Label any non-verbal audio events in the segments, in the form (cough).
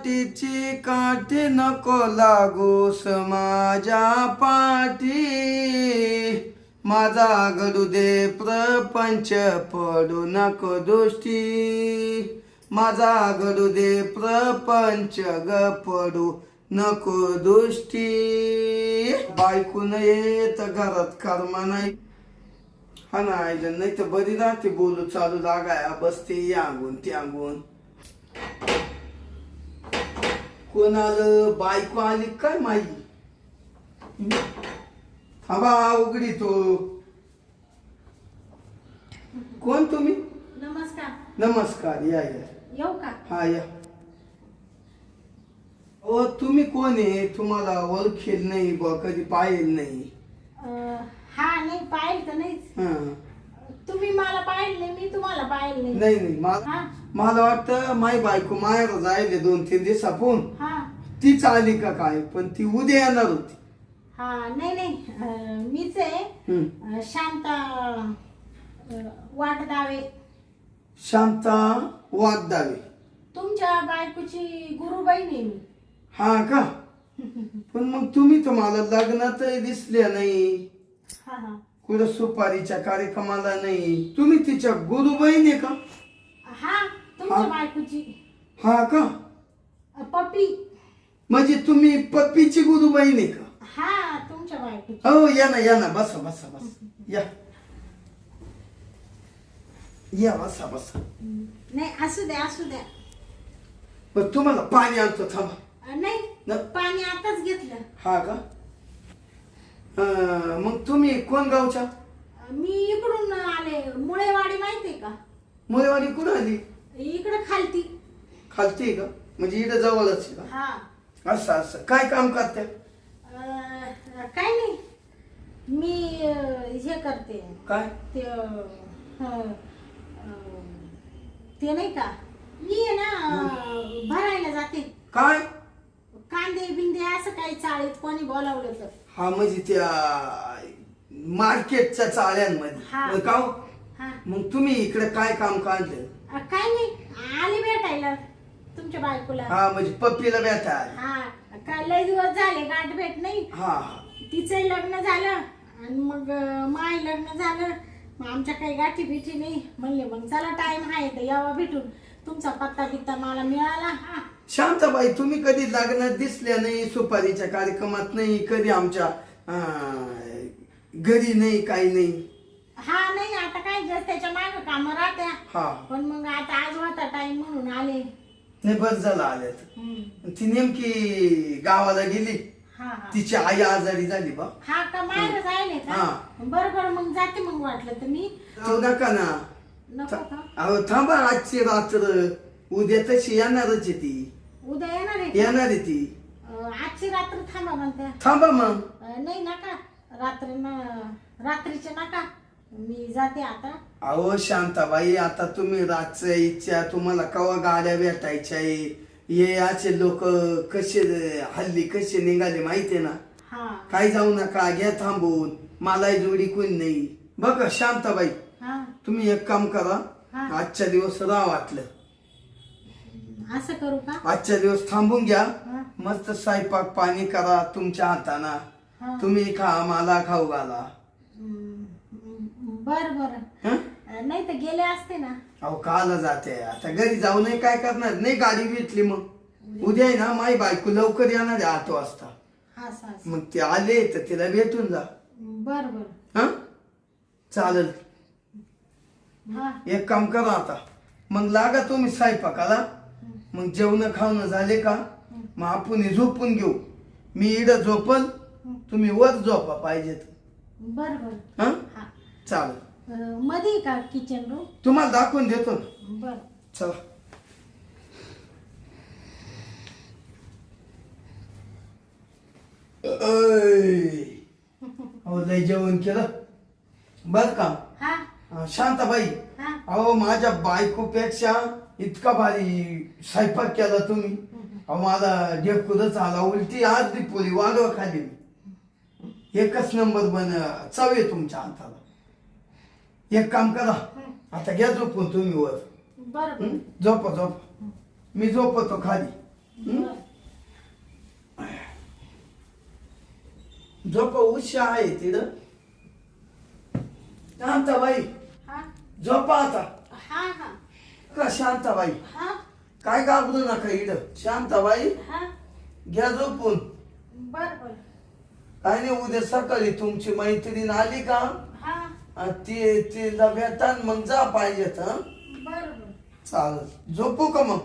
काठीची काठी नको लागू माझ्या पाठी. माझा घडू दे प्रपंच पडू नको दृष्टी. माझा घडू दे प्रपंच ग पडू नको दृष्टी. बायकून येत घरात कर्म नाही. हा ना नाही तर बरी राहते बोलू चालू लागाया बसते यांगून त्यागून. कोण आलं बायको आली काय माई? थांबा उघडी तो. कोण तुम्ही? नमस्कार. नमस्कार या या. येऊ का? हा या. ओ तुम्ही कोण आहे? तुम्हाला ओळखेल नाही बा कधी पाहिल नाही. अं, हा नाही पाहिलं तर नाहीच. हा. तुम्ही मला पाहिलं नाही मी तुम्हाला पाहिलं. नाही नाही नाही मला हा? मला वाटतं माई बायको माहेर जायले दोन तीन दिवसापून. हा. तीच आली का काय? पण ती उद्या येणार होती. हा नाही नाही. अं, मीच आहे. हम्म. अं, शांता अं, वाटदावे. शांता वागदावे तुमच्या बायकोची गुरुबाई आहे मी. हा का? (laughs) पण मग तुम्ही तर मला लग्नातही दिसल्या नाही. हा हा. कुठं सुपारीच्या कार्यक्रमाला नाही. तुम्ही तिच्या गुरु बहीण आहे का? हा तुमच्या. बायकोची. का? पप्पी. म्हणजे तुम्ही पप्पीची गुरु बहीण आहे का? हा तुमच्या बायकोची. हो या ना या ना बसा बसा बसा. या. या बसा बसा. नाही असू द्या असू द्या. पण तुम्हाला पाणी आणतो थांबा. नाही न- पाणी आताच घेतलं. हा का? अं, मग तुम्ही कोण गावच्या? मी इकडून आले. मुळेवाडी माहितीये का? मुलेवाडी कुठं आली? इकडे खालती. खालती आहे का? म्हणजे इथं जवळच आहे हा. का असं असं. काय काम करते? अं, काय नाही. मी अं, हे करते. काय? ते अं, अं, ते नाही का? मी आहे ना अं, भरायला जाते. काय? काही चाळीत कोणी बोलावलं तर? हा म्हणजे त्या मार्केटच्या चाळ्यांमध्ये. हा. मग का हो? हा मग तुम्ही इकडे काय काम काढलं? अं, काय नाही. आली भेटायला तुमच्या बायकोला. हा म्हणजे पप्पीला बेटा आली. हा. काय लय दिवस झाले गाठ भेट नाही? हा हा. तिचंही लग्न झालं आणि मग अं, माय लग्न झालं. मग आमच्या काही गाठी बिठी नाही. म्हणले मग चला टाइम आहे तर यावा भेटून. तुमचा पत्ता बित्ता मला मिळाला. हा. शांताबाई तुम्ही कधी लग्नात दिसल्या नाही सुपारीच्या कार्यक्रमात नाही कधी आमच्या अं, घरी नाही काही नाही? हा नाही आता काय जस त्याच्या माग काम राहत्या. हा. पण मग आता आज होता टाइम म्हणून आले. नाही बस झालं आल्यात. हम्म. ती नेमकी गावाला गेली. हा हा. तिची आई आजारी झाली बा. हा का माहेर जायले का? हा. बरं बरं मग जाते मग वाटलं तर मी. जाऊ नका ना. नको का? अहो थांबा आजची रात्र. उद्या तशी येणारच आहे ती. उद्या येणार आहे का? येणार आहे ती. अं, आजची रात्र थांबा म्हणत्या. थांबा मग. अं, नाही नका. रात्री रात्रीचे नका. मी जाते आता. अहो शांताबाई आता तुम्ही रातच्या इच्छा तुम्हाला कवा गाड्या भेटायच्या आहे? हे असे लोक कसे हल्ली कसे निघाले माहितीये ना? हा. काही जाऊ नका घ्या थांबून. मलाही जोडी कोणी नाही. बघा शांताबाई. हा. तुम्ही एक काम करा. हा. आजच्या दिवस राहा वाटलं असं करू का? आजच्या दिवस थांबून घ्या. हा. मस्त स्वयंपाक पाणी करा तुमच्या हाताना. तुम्ही खा मला खाऊ घाला. बर बर. हं? नाही तर गेले असते ना. अहो काला जाते. आता घरी जाऊ नये काय करणार? नाही गाडी भेटली मग. उद्या आहे ना माई बायको लवकर येणार आहे आठ वाजता. असं असं. मग ते आले तर तिला भेटून जा. बर बर. हा? चालेल. हा. एक काम करा आता. मग लागा तुम्ही स्वयंपाकाला. मग जेवण खावणं झाले का? मग आपण हे झोपून घेऊ. मी इड झोपल तुम्ही वर झोपा पाहिजे बर बर हा? हा. चालेल. अं, मध्ये का किचन रूम तुम्हाला दाखवून देतो ना. बर. चला. ऐ. (laughs) अहो लय जेवण केलं. बर का? हा. शांताबाई हा? अहो माझ्या बायकोपेक्षा इतका भारी स्वयंपाक केला तुम्ही. अहो मला ढेकुरच आला उलटी आज ती पोळी वाढवा खाली. मी एकच नंबर बन चव आहे तुमच्या हाताला. एक काम करा आता घ्या झोपून तुम्ही वर. हं? झोपा झोपा. मी झोपतो खाली. बरं. झोप उशा आहे तिथं. शांताबाई हा झोपा आता हा हा. का शांताबाई? हा. काय घाबरू नका इड. शांताबाई हा. घ्या झोपून. बर बर. काय नाही उद्या सकाळी तुमची मैत्रीण आली का? हा. आणि ती तिला भेटा मग जा पाहिजेत हा? बर बर. चालेल. झोपू का मग?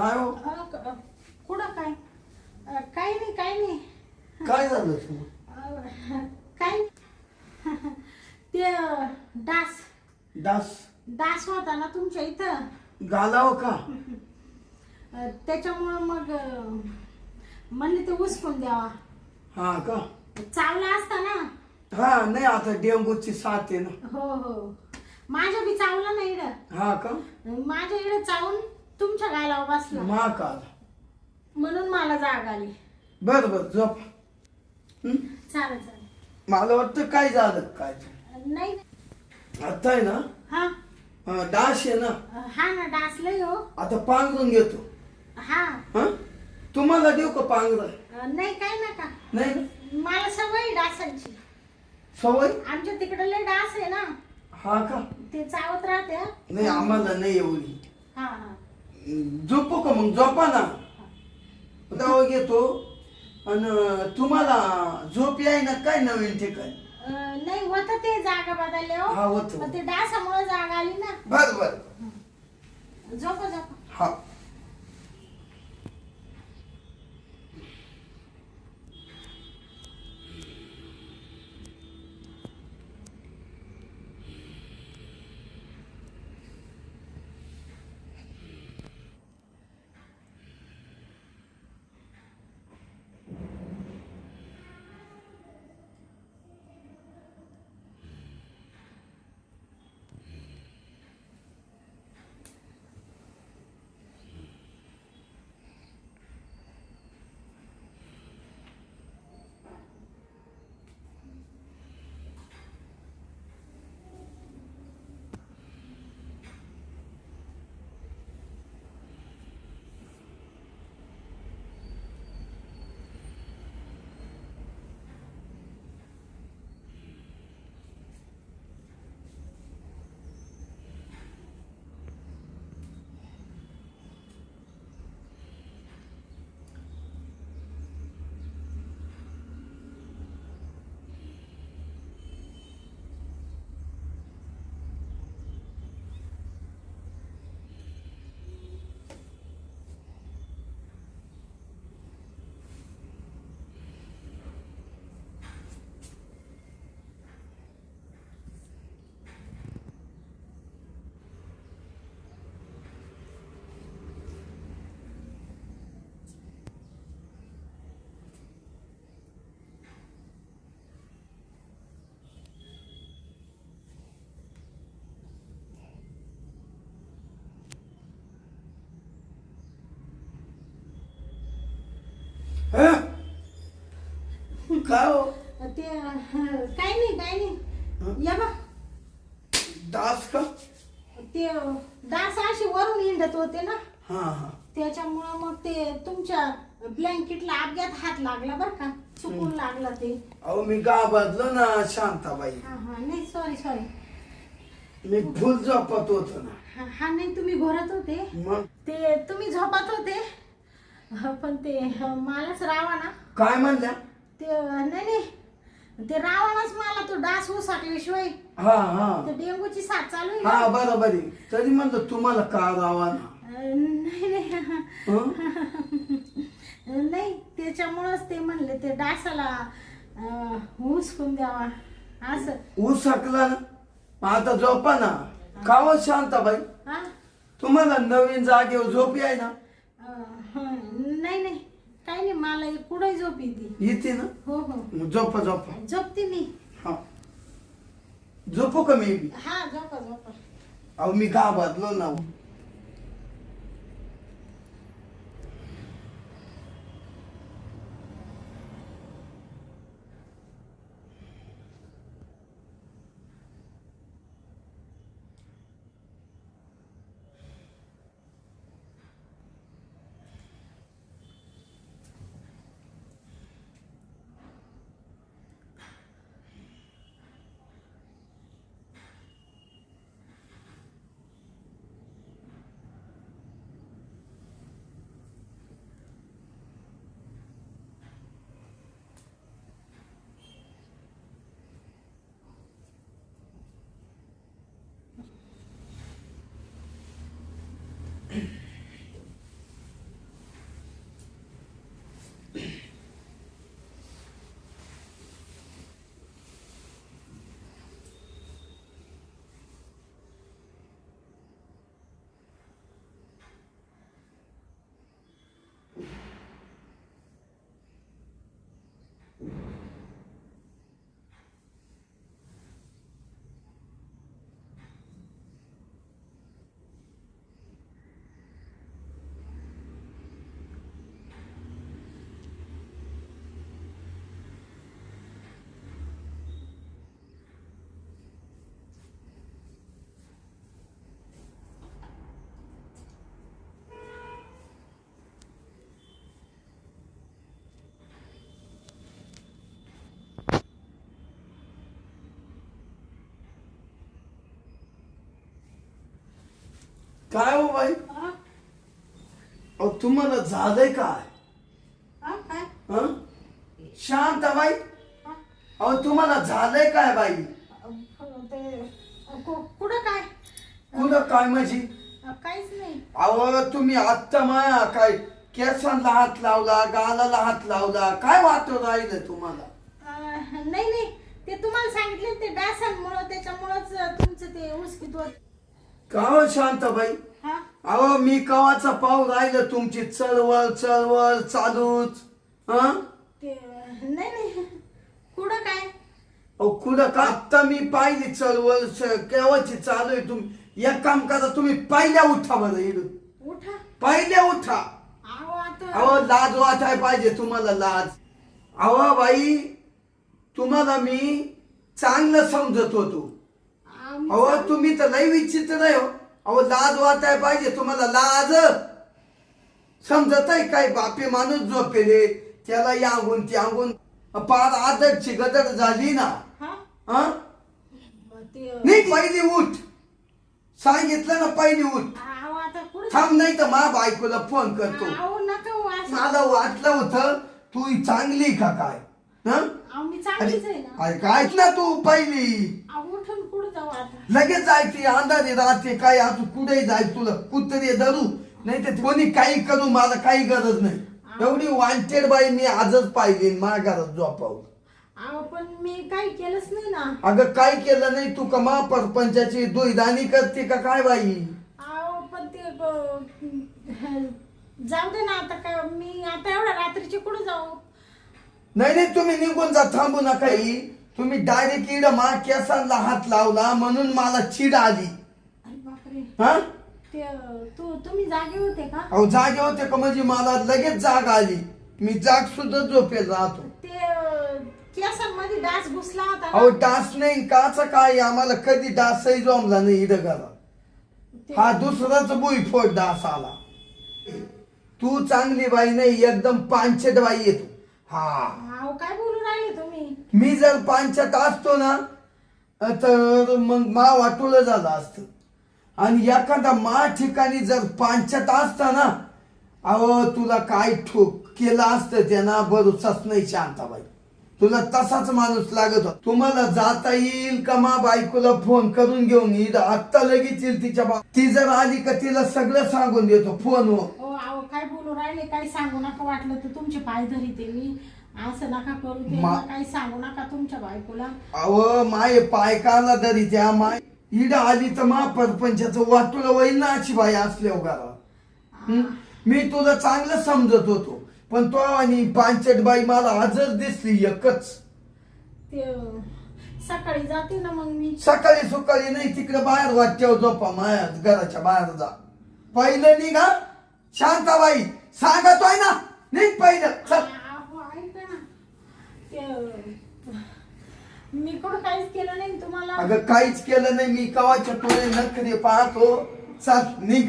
काय हो? अ, क- कुठं काय? अ, काही नाही काही नाही. काय झालं तुम्ही अ, काही नाही. ते अ, डास. डास. डास होता ना तुमच्या इथं? घालाव का? अ, त्याच्यामुळं मग अ, म्हणले ते उचकून द्यावा. हा का? चावला असता ना? हा नाही आता डेंगूची साथ आहे ना. हो हो. माझ्या बी चावला नाही इकडं. हा का? माझ्या इकडे चावून तुमच्या गालावर बसला म्हणून मला जाग आली. बर बर झोप. हं? चालेल चालेल. मला वाटतं काय झालं काय नाही. आता आहे ना? हा. डास आहे ना? हा ना डास लय हो. आता पांघरून घेतो. हा. हा? तुम्हाला देऊ का पांघर? नाही काय नका नाही ना? मला सवय आहे डासांची सवय? आमच्या तिकडे लय डास आहे ना. हा का? ते चावत राहते. हा. नाही आम्हाला नाही एवढी. हा हा. झोपू का मग? झोपा ना. दवा घेतो. आणि तुम्हाला झोप याय ना काय नवीन ठिकाणी? अ, नाही होत ते जागा बदलले हो. हा, होतं. पण ते डासामुळे जागा आली ना. बर बर. झोपा झोपा. हा. काय हो? ते काय नाही काय नाही. या बा. डास का? ते डास असे वरून हिंडत होते ना. हा हा. त्याच्यामुळं मग ते तुमच्या ब्लँकेटला अपघात हात लागला बरं का. चुकून लागला ते. अहो मी गावातलो ना शांताबाई. हा हा. नाही सॉरी सॉरी मी फुल झोपत होतो ना. हा हा नाही तुम्ही घोरत होते. मग? ते तुम्ही झोपत होते? हा, पण ते अं, मलाच रावा ना काय म्हणल्या ते अं, नाही नाही. ते रावणच मला तो डास उसाटल्याशिवाय हा हा. ते डेंगूची साथ चालू आहे हा. बरोबर आहे. तरी म्हणलं तुम्हाला का रावा ना अं, नाही नाही. हं? नाही त्याच्यामुळंच ते म्हणले ते डासाला अं, हुसकून द्यावा. असं. ऊस हकला ना आता झोपा ना. काव शांताबाई? हा? तुम्हाला नवीन जागेवर झोप आहे ना नाही नाही. काही नाही मला कुठे झोप येते. येते ना? हो हो. मग झोपा झोपा. झोपते मी. हा. झोपू का मी? बी? हा झोपा झोपा. अहो मी गावातलो ना काय हो बाई? हा? अहो तुम्हाला झालंय काय? हा? काय? हं? शांताबाई हा? अहो तुम्हाला झालंय काय बाई? अं, ते कु- कुठं काय? कुठं काय माझी? काहीच नाही. अहो तुम्ही आत्ता माया काय केसांना हात लावला गालाला हात लावला काय वाटत राहिलं तुम्हाला? अं, नाही नाही. ते तुम्हाला सांगितले ते डासांमुळं त्याच्यामुळंच तुमचं ते उचकीत होत. का हो शांताबाई हा? अहो मी कवाचा पाव राहिलं तुमची चळवळ चळवळ चालूच. हं? ते नाही नाही. कुठं काय? अहो कुठं का? आत्ता मी पाहिली चळवळ केव्हाची चालू आहे तुम्ही एक काम करा तुम्ही पहिल्या उठा बरं इकडून उठा. पहिल्या उठा. अहो आता अहो लाज वाटाय पाहिजे तुम्हाला लाज. अहो बाई तुम्हाला मी चांगलं समजत होतो. अहो तुम्ही तर लय विचित्र आहे हो. अहो लाज वाटाय पाहिजे तुम्हाला लाज. समजत आहे काय बापे माणूस झोपेले त्याला यांगून त्यागून पार आदरची गदर झाली ना. हा? ते नाही पहिली उठ. सांगितलं ना पहिली उठ. थांब नाही तर मा बायकोला फोन करतो. हो मला वाटलं होतं तू चांगली का काय? मी आहे ना. तू पहिली? कुठं लगेच जायची अंदाजे राहते काय आता कुठेही जाय तुला? कुत्रे धरू. नाही तर कोणी काही करू मला काही गरज नाही. एवढी वांटेड बाई मी आजच पाहिली माझ्या घरात झोपावं. पण मी काही केलंच नाही ना. अगं काय केलं नाही तू कमा परपंचाची दुईदानी करते का काय बाई? पण ते जाऊ दे ना आता मी आता एवढ्या रात्रीची कुठं जाऊ? नाही नाही तुम्ही निघून जा थांबू नका ही. तुम्ही डायरेक्ट इड मा केसांना हात लावला म्हणून मला चिड आली. अरे बापरे. हा? ते तू तुम्ही जागे होते का? अहो जागे होते का म्हणजे मला लगेच जाग आली. मी जाग सुद्धा झोपेल राहतो. ते अं, केसांमध्ये डास घुसला होता ना. अहो डास नाही काचा काय आम्हाला कधी डासही जमला नाही इथं घरात ते- हा दुसराच भुईफोड डास आला. तू चांगली बाई नाही एकदम पांचट बाई येतो हा. अहो काय बोलू राहिले तुम्ही? मी जर पांचट असतो ना तर मग मा वाटोलं झालं असतं. आणि एखादा मा ठिकाणी जर पांचट असता ना अहो तुला काय ठोक केलं असतं त्यांना? भरोसाच नाही शांताबाई. तुला तसाच माणूस लागत होता. तुम्हाला जाता येईल का मा बायकोला फोन करून घेऊन? येईल आत्ता लगेच येईल तिच्या बा ती जर आली का तिला सगळं सांगून देतो फोनवर हो काय बोलू राहिले? काही सांगू नका वाटलं तर तुमचे पाय धरीते मी. असं नका करू ते. मा- काही सांगू नका तुमच्या बायकोला? अव माय पाय काला तरी त्या माय. इड आली तर मा परपंचाचं वाटुला वैल ना अशी बाई असल्या हं? मी तुला चांगलं समजत होतो. पण तो आणि पांचट बाई मला आजच दिसली एकच. ते सकाळी जाते ना मग मी. सकाळी सकाळी नाही तिकडे बाहेर वाटच्यावर झोपा माया घराच्या बाहेर जा. पहिलं निघा शांताबाई सांगतोय ना निघ पहिलं चल. अहो, ऐका ना. ते मी कुठं काहीच केलं नाही तुम्हाला? अगं काहीच केलं नाही मी कवाच्या तुळे नखरे पाहतो. चल निघ.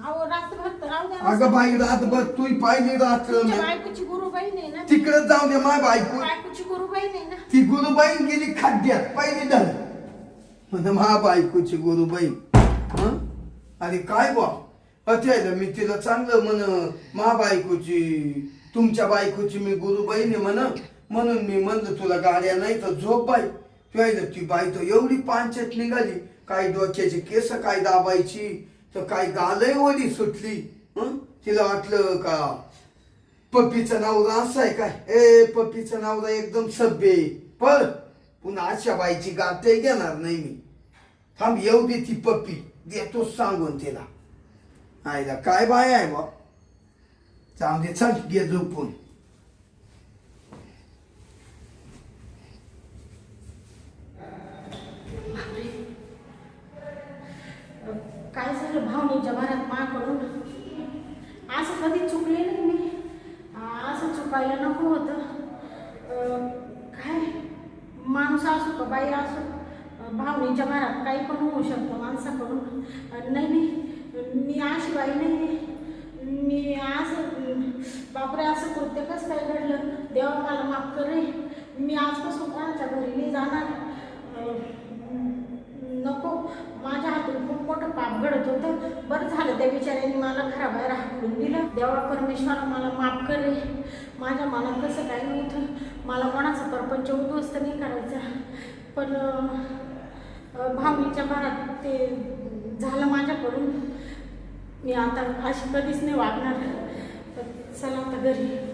अहो रात्रभर तर राहू द्या ना. अगं बाई तू रात तुमच्या बायकोची गुरुबाई नाही ना तिकडे जाऊ दे माय बायको. बायकोची गुरुबाई नाही ना. ती गुरुबाई गेली खड्ड्यात पहिली धर म्हण मा बायकोची गुरुबाई हं? अरे काय बा अत्यायला मी तिला चांगलं म्हण मा बायकोची तुमच्या बायकोची मी गुरुबाई ने म्हण. म्हणून मी म्हणलं तुला गाड्या नाही तर झोप बाई. तुला ती बाई तर एवढी पांचट निघाली. काय डोक्याची केस काय दाबायची? तर काय गालय ओली सुटली तिला वाटलं का पप्पीचं नवरा असं आहे काय? ए पप्पीचं नवरा एकदम सभ्य पळ. पुन्हा अशा बाईची गाते घेणार नाही मी. थांब येऊ दे ती पप्पी. देतो सांगून तिला. आईला काय बाय आहे बा? चांगली चल घे झोपून काय झालं माकडून असं कधी चुकले नाही मी. असं चुकायला नको होतं. काय? माणूस असो का बाई असो अं, भावनेच्या काही पण होऊ शकतं माणसाकडून. नाही नाही मी अशी बाई नाही मी असं बापरे असं कृत्य कसं काय घडलं? देवा मला माफ कर रे. मी आजपासून कोणाच्या घरी नाही जाणार. नको. माझ्या हातून खूप मोठं पाप घडत होतं. बरं झालं त्या बिचाऱ्याने मला घराबाहेर हाकलून दिलं. देवा परमेश्वरा मला माफ कर रे. माझ्या मनात कसं काय नव्हतं. मला कोणाचा परपंच उद्ध्वस्त नाही करायचा. पण अं, भरात ते झालं माझ्याकडून. मी आता अशी कधीच नाही वागणार. चला आता घरी.